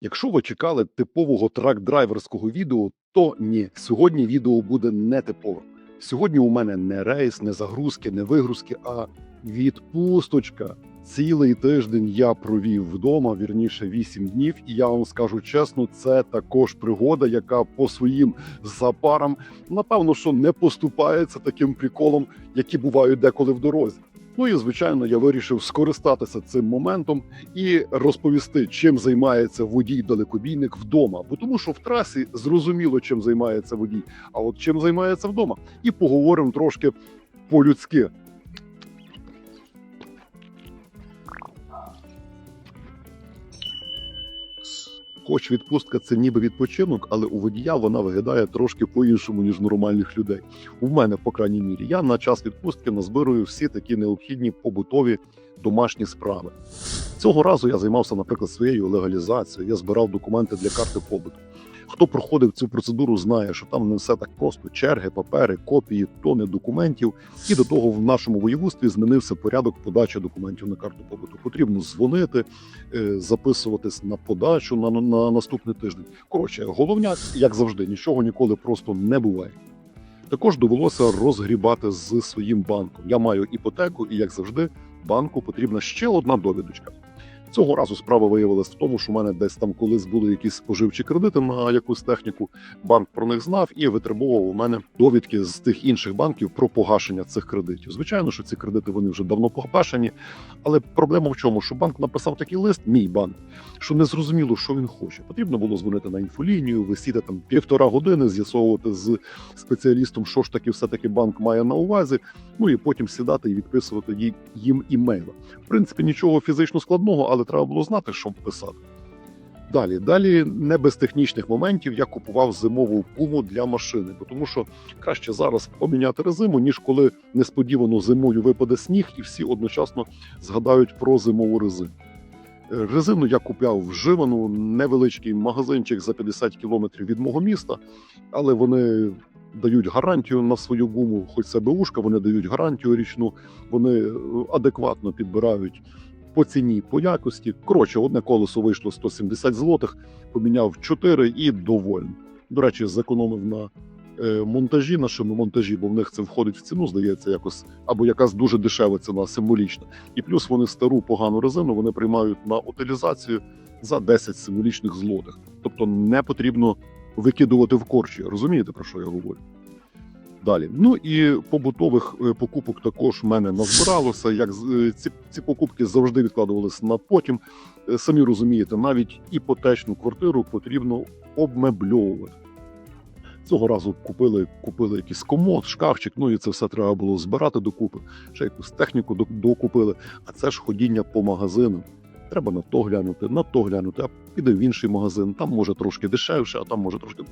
Якщо ви чекали типового трак-драйверського відео, то ні, сьогодні відео буде не типовим. Сьогодні у мене не рейс, не загрузки, не вигрузки, а відпусточка. Цілий тиждень я провів вдома, вірніше 8 днів, і я вам скажу чесно, це також пригода, яка по своїм запарам, напевно, що не поступається таким приколом, які бувають деколи в дорозі. Ну і звичайно, я вирішив скористатися цим моментом і розповісти, чим займається водій далекобійник вдома. Бо тому, що в трасі зрозуміло, чим займається водій, а от чим займається вдома, і поговоримо трошки по-людськи. Хоч відпустка це ніби відпочинок, але у водія вона виглядає трошки по-іншому, ніж нормальних людей. У мене, по крайній мірі, я на час відпустки назбирую всі такі необхідні побутові домашні справи. Цього разу я займався, наприклад, своєю легалізацією. Я збирав документи для карти побуту. Хто проходив цю процедуру, знає, що там не все так просто: черги, папери, копії, тони документів. І до того в нашому воєводстві змінився порядок подачі документів на карту побуту. Потрібно дзвонити, е, записуватись на подачу на, на, на наступний тиждень. Коротше, головняк, як завжди, нічого ніколи просто не буває. Також довелося розгрібати з своїм банком. Я маю іпотеку, і як завжди, банку потрібна ще одна довідочка. Цього разу справа виявилась в тому, що в мене десь там колись були якісь споживчі кредити на якусь техніку. Банк про них знав і витребував у мене довідки з тих інших банків про погашення цих кредитів. Звичайно, що ці кредити вони вже давно погашені, але проблема в чому, що банк написав такий лист, мій банк, що не зрозуміло, що він хоче. Потрібно було дзвонити на інфолінію, висіти там півтора години, з'ясовувати з спеціалістом, що ж таки все таки банк має на увазі. Ну і потім сідати і відписувати їм імейли. В принципі, нічого фізично складного, але треба було знати, що писати. Далі, далі, не без технічних моментів, я купував зимову гуму для машини, тому що краще зараз поміняти резину, ніж коли несподівано зимою випаде сніг, і всі одночасно згадають про зимову резину. Е, Резину я купляв вживану, невеличкий магазинчик за 50 кілометрів від мого міста, але вони дають гарантію на свою гуму, хоч це беушка, вони дають гарантію річну, вони е, адекватно підбирають по ціні, по якості. Коротше, одне колесо вийшло 170 злотих, поміняв 4 і довольний. До речі, зекономив на е, монтажі, на шиномонтажі, бо в них це входить в ціну, здається, якось або якась дуже дешева ціна, символічна. І плюс вони стару погану резину вони приймають на утилізацію за 10 символічних злотих. Тобто не потрібно викидувати в корчі. Розумієте, про що я говорю? Далі. Ну і побутових е, покупок також в мене назбиралося. Як е, ці, ці покупки завжди відкладувалися на потім. Е, Самі розумієте, навіть іпотечну квартиру потрібно обмебльовувати. Цього разу купили, купили якийсь комод, шкафчик, ну і це все треба було збирати докупи. Ще якусь техніку докупили. А це ж ходіння по магазинам. Треба на то глянути, на то глянути, а піде в інший магазин. Там може трошки дешевше, а там може трошки.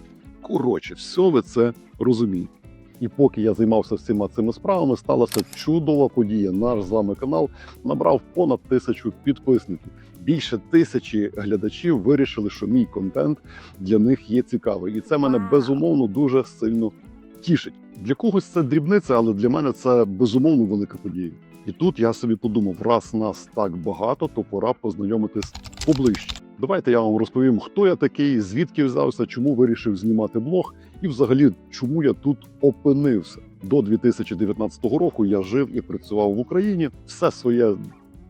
Коротше, все ви це розумієте. І поки я займався всіма цими справами, сталася чудова подія. Наш з вами канал набрав понад тисячу підписників. Більше тисячі глядачів вирішили, що мій контент для них є цікавий, і це мене безумовно дуже сильно тішить. Для когось це дрібниця, але для мене це безумовно велика подія. І тут я собі подумав: раз нас так багато, то пора познайомитись поближче. Давайте я вам розповім, хто я такий, звідки взявся, чому вирішив знімати блог, і взагалі чому я тут опинився. До 2019 року я жив і працював в Україні. Все своє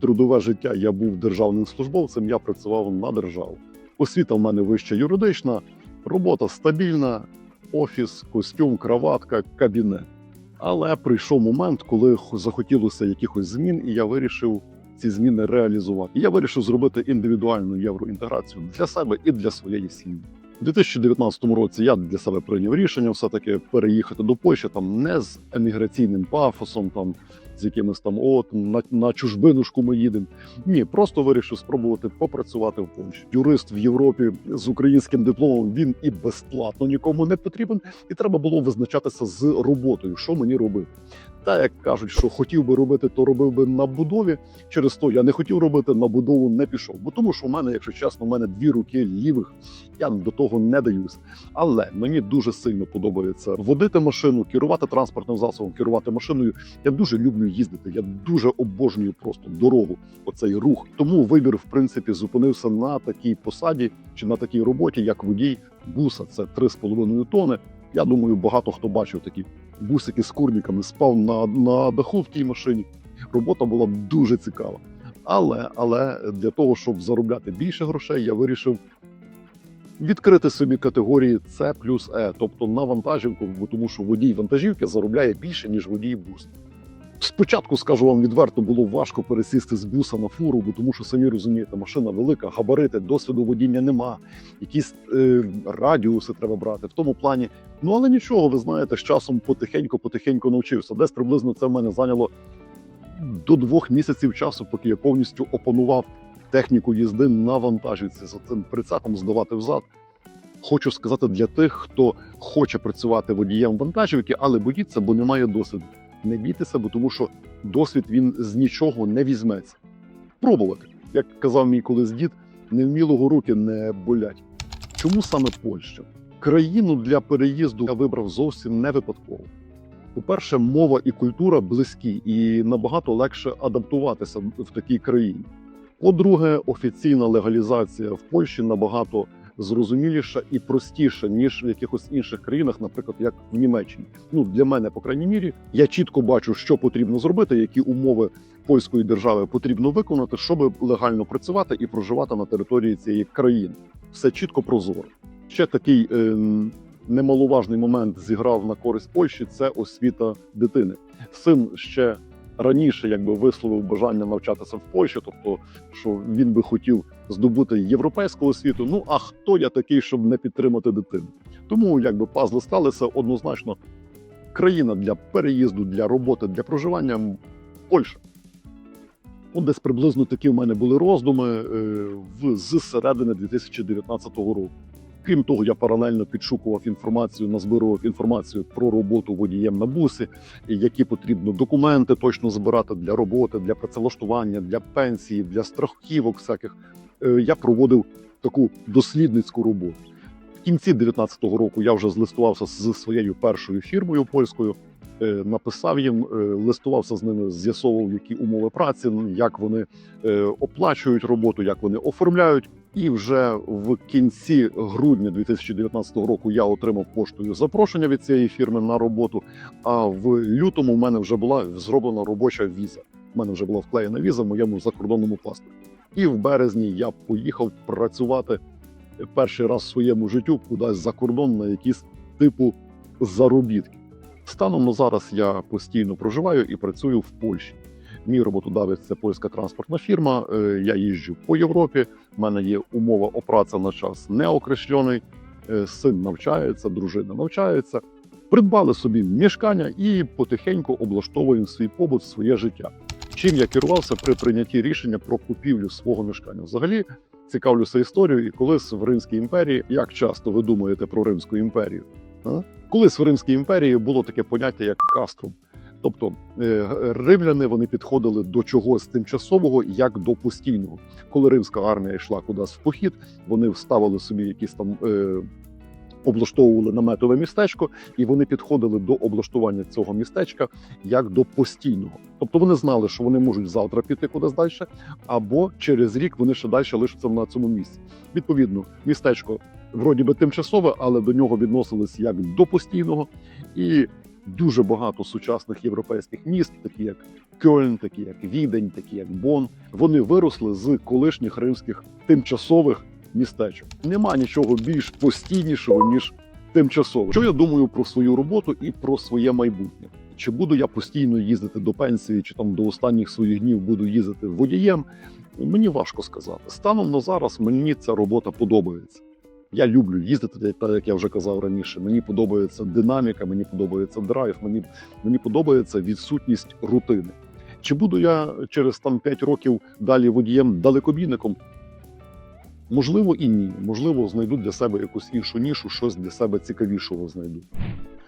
трудове життя я був державним службовцем. Я працював на державу. Освіта в мене вища юридична, робота стабільна, офіс, костюм, краватка, кабінет. Але прийшов момент, коли захотілося якихось змін, і я вирішив ці зміни реалізувати. Я вирішив зробити індивідуальну євроінтеграцію для себе і для своєї сім'ї. У 2019 році я для себе прийняв рішення все-таки переїхати до Польщі там не з еміграційним пафосом, там з якимось там от на, на чужбинушку ми їдемо. Ні, просто вирішив спробувати попрацювати в Польщі. Юрист в Європі з українським дипломом він і безплатно нікому не потрібен, і треба було визначатися з роботою, що мені робити. Та як кажуть, що хотів би робити, то робив би на будові. Через то я не хотів робити на будову, не пішов. Бо тому, що в мене, якщо чесно, в мене дві руки лівих. Я до того не даюсь. Але мені дуже сильно подобається водити машину, керувати транспортним засобом, керувати машиною. Я дуже люблю люблю їздити. Я дуже обожнюю просто дорогу, оцей рух. Тому вибір, в принципі, зупинився на такій посаді чи на такій роботі, як водій буса. Це 3,5 тони. Я думаю, багато хто бачив такі бусики з курниками, спав на, на даху в тій машині. Робота була дуже цікава. Але, але для того, щоб заробляти більше грошей, я вирішив відкрити собі категорії С плюс Е, тобто на вантажівку, тому що водій вантажівки заробляє більше, ніж водій бус. Спочатку скажу вам відверто, було важко пересісти з буса на фуру, бо тому що самі розумієте, машина велика, габарити, досвіду водіння нема, якісь е, радіуси треба брати в тому плані. Ну але нічого, ви знаєте, з часом потихеньку-потихеньку навчився. Десь приблизно це в мене зайняло до двох місяців часу, поки я повністю опанував техніку їзди на вантажівці за цим прицепом здавати взад. Хочу сказати для тих, хто хоче працювати водієм вантажівки, але боїться, бо немає досвіду. Не бійтеся, бо тому що досвід він з нічого не візьметься. Пробувати, як казав мій колись дід, невмілого руки не болять. Чому саме Польща? Країну для переїзду я вибрав зовсім не випадково. По-перше, мова і культура близькі, і набагато легше адаптуватися в такій країні. По-друге, офіційна легалізація в Польщі набагато зрозуміліша і простіша, ніж в якихось інших країнах, наприклад, як в Німеччині. Ну для мене, по крайній мірі, я чітко бачу, що потрібно зробити, які умови польської держави потрібно виконати, щоб легально працювати і проживати на території цієї країни. Все чітко прозоро. Ще такий е, немаловажний момент зіграв на користь Польщі це освіта дитини. Син ще раніше якби висловив бажання навчатися в Польщі, тобто що він би хотів здобути європейську освіту. Ну а хто я такий, щоб не підтримати дитину? Тому якби пазли сталися однозначно країна для переїзду, для роботи, для проживання Польща. От десь приблизно такі в мене були роздуми е, з середини 2019 року. Крім того, я паралельно підшукував інформацію, назбирував інформацію про роботу водієм на бусі, які потрібно документи точно збирати для роботи, для працевлаштування, для пенсії, для страхівок. Всяких Е, я проводив таку дослідницьку роботу. В кінці 2019 року я вже злистувався з своєю першою фірмою польською. е, Написав їм, е, листувався з ними, з'ясовував, які умови праці, як вони оплачують роботу, як вони оформляють. І вже в кінці грудня 2019 року я отримав поштою запрошення від цієї фірми на роботу. А в лютому в мене вже була зроблена робоча віза. У мене вже була вклеєна віза в моєму закордонному паспорті. І в березні я поїхав працювати перший раз в своєму життю кудись за кордон на якісь типу заробітки. Станом на зараз я постійно проживаю і працюю в Польщі. Мій роботодавець це польська транспортна фірма. Е, Я їжджу по Європі. У мене є умова опраця на час неокрещений. Е, Син навчається, дружина навчається. Придбали собі мішкання і потихеньку облаштовуємо свій побут, своє життя. Чим я керувався при прийнятті рішення про купівлю свого мішкання? Взагалі цікавлюся історією, і колись в Римській імперії, як часто ви думаєте про Римську імперію? А? Колись в Римській імперії було таке поняття як каструм. Тобто е, римляни вони підходили до чогось тимчасового як до постійного. Коли римська армія йшла кудись в похід, вони вставили собі якісь там е, облаштовували наметове містечко, і вони підходили до облаштування цього містечка як до постійного. Тобто вони знали, що вони можуть завтра піти кудись далі, або через рік вони ще далі лишаться на цьому місці. Відповідно, містечко вроді би тимчасове, але до нього відносились як до постійного і. Дуже багато сучасних європейських міст, такі як Кьольн, такі як Відень, такі як Бон, вони виросли з колишніх римських тимчасових містечок. Нема нічого більш постійнішого ніж тимчасове. Що я думаю про свою роботу і про своє майбутнє? Чи буду я постійно їздити до пенсії, чи там до останніх своїх днів буду їздити водієм? Мені важко сказати. Станом на зараз мені ця робота подобається. Я люблю їздити, так як я вже казав раніше. Мені подобається динаміка, мені подобається драйв, мені, мені подобається відсутність рутини. Чи буду я через там 5 років далі водієм далекобійником? Можливо, і ні. Можливо, знайду для себе якусь іншу нішу, щось для себе цікавішого знайду.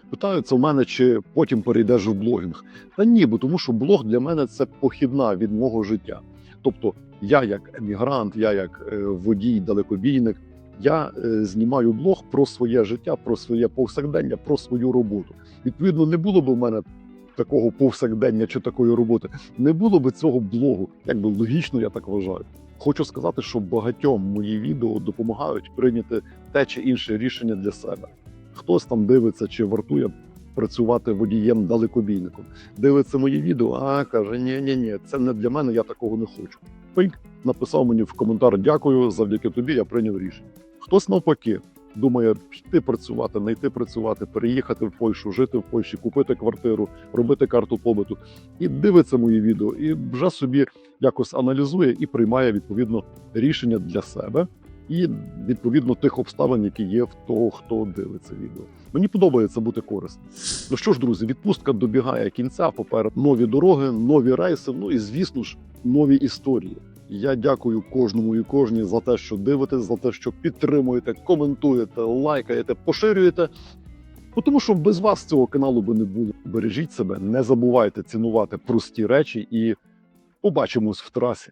Питаються в мене, чи потім перейдеш в блогінг. Та ні, бо тому що блог для мене це похідна від мого життя. Тобто, я як емігрант, я як е, водій, далекобійник, я е, знімаю блог про своє життя, про своє повсякдення, про свою роботу. Відповідно, не було б у мене такого повсякдення чи такої роботи, не було би цього блогу. Якби логічно, я так вважаю. Хочу сказати, що багатьом мої відео допомагають прийняти те чи інше рішення для себе. Хтось там дивиться, чи вартує працювати водієм далекобійником. Дивиться мої відео, а каже: ні, ні, ні, це не для мене, я такого не хочу. Пиньк написав мені в коментар: дякую, завдяки тобі я прийняв рішення. Хтось навпаки думає йти працювати, не йти працювати, переїхати в Польщу, жити в Польщі, купити квартиру, робити карту побуту, і дивиться мої відео, і вже собі якось аналізує і приймає відповідно рішення для себе і відповідно тих обставин, які є в того, хто дивиться відео. Мені подобається бути корисним. Ну що ж, друзі, відпустка добігає кінця. Поперед нові дороги, нові рейси. Ну і звісно ж, нові історії. Я дякую кожному і кожній за те, що дивитесь, за те, що підтримуєте, коментуєте, лайкаєте, поширюєте. Тому що без вас цього каналу би не було. Бережіть себе, не забувайте цінувати прості речі і побачимось в трасі.